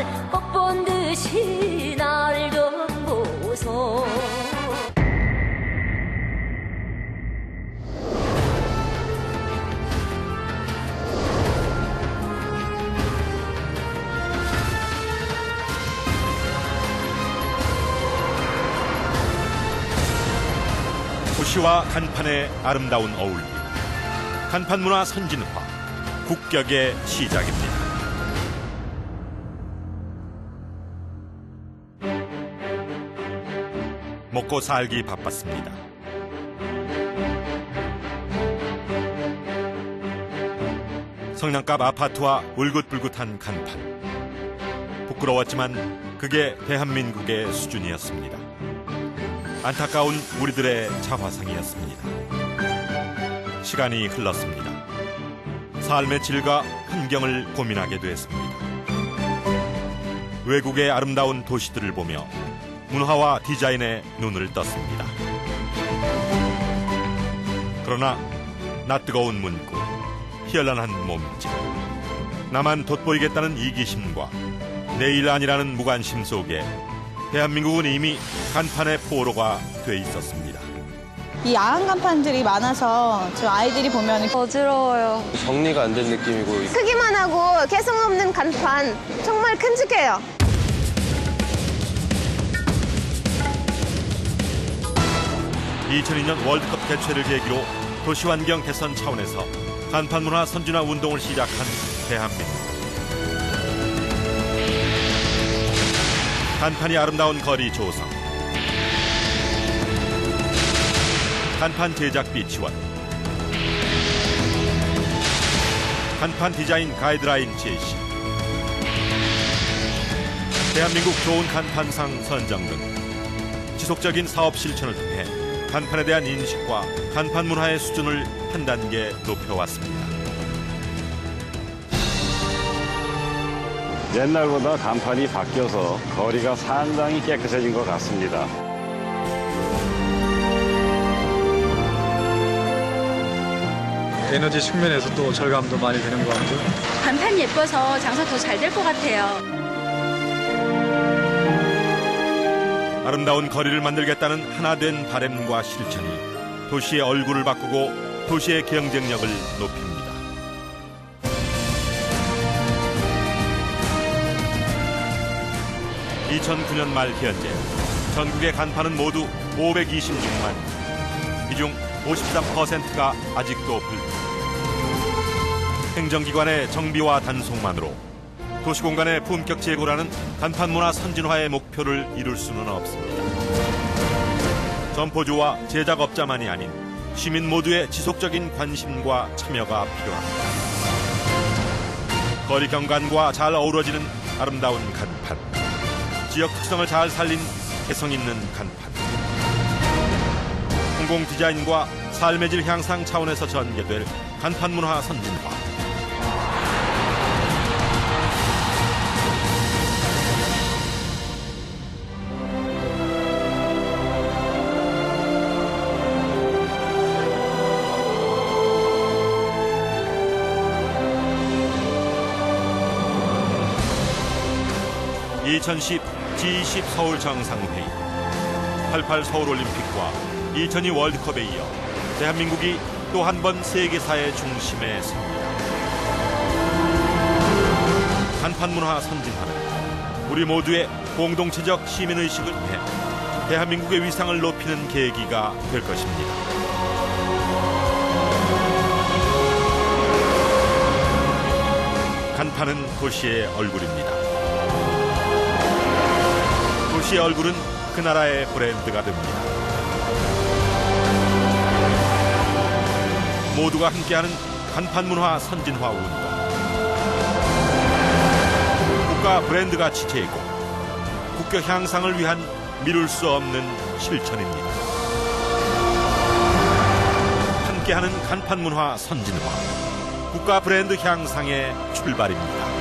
날 꼭 본 듯이 날 좀 보소 도시와 간판의 아름다운 어울림 간판 문화 선진화 국격의 시작입니다. 먹고 살기 바빴습니다. 성냥갑 아파트와 울긋불긋한 간판. 부끄러웠지만 그게 대한민국의 수준이었습니다. 안타까운 우리들의 자화상이었습니다. 시간이 흘렀습니다. 삶의 질과 환경을 고민하게 됐습니다. 외국의 아름다운 도시들을 보며 문화와 디자인에 눈을 떴습니다. 그러나 낯뜨거운 문구, 희열난한 몸짓, 나만 돋보이겠다는 이기심과 내일 아니라는 무관심 속에 대한민국은 이미 간판의 포로가 돼 있었습니다. 이 야한 간판들이 많아서 저 아이들이 보면 어지러워요. 정리가 안 된 느낌이고 크기만 하고 개성 없는 간판 정말 끔찍해요. (2002년) 월드컵 개최를 계기로 도시환경 개선 차원에서 간판 문화 선진화 운동을 시작한 대한민국. 간판이 아름다운 거리 조성. 간판 제작비 지원. 간판 디자인 가이드라인 제시. 대한민국 좋은 간판상 선정 등 지속적인 사업 실천을 통해 간판에 대한 인식과 간판 문화의 수준을 한 단계 높여왔습니다. 옛날보다 간판이 바뀌어서 거리가 상당히 깨끗해진 것 같습니다. 에너지 측면에서도 절감도 많이 되는 것 같고요. 간판이 예뻐서 장사 더 잘 될 것 같아요. 아름다운 거리를 만들겠다는 하나된 바램과 실천이 도시의 얼굴을 바꾸고 도시의 경쟁력을 높입니다. (2009년) 말 현재 전국의 간판은 모두 (526만) 이중 (53%가) 아직도 불 행정기관의 정비와 단속만으로 도시 공간의 품격 제고라는 간판 문화 선진화의 목표를 이룰 수는 없습니다. 점포주와 제작업자만이 아닌 시민 모두의 지속적인 관심과 참여가 필요합니다. 거리 경관과 잘 어우러지는 아름다운 간판. 지역 특성을 잘 살린 개성 있는 간판. 공공 디자인과 삶의 질 향상 차원에서 전개될 간판 문화 선진화. (2010) G20 서울 정상회의 88 서울올림픽과 2002 월드컵에 이어 대한민국이 또 한 번 세계사의 중심에 섭니다. 간판 문화 선진화는 우리 모두의 공동체적 시민의식을 통해 대한민국의 위상을 높이는 계기가 될 것입니다. 간판은 도시의 얼굴입니다. 도시의 얼굴은 그 나라의 브랜드가 됩니다. 모두가 함께하는 간판 문화 선진화 운동. 국가 브랜드 가치 제고, 국격 향상을 위한 미룰 수 없는 실천입니다. 함께하는 간판 문화 선진화, 국가 브랜드 향상의 출발입니다.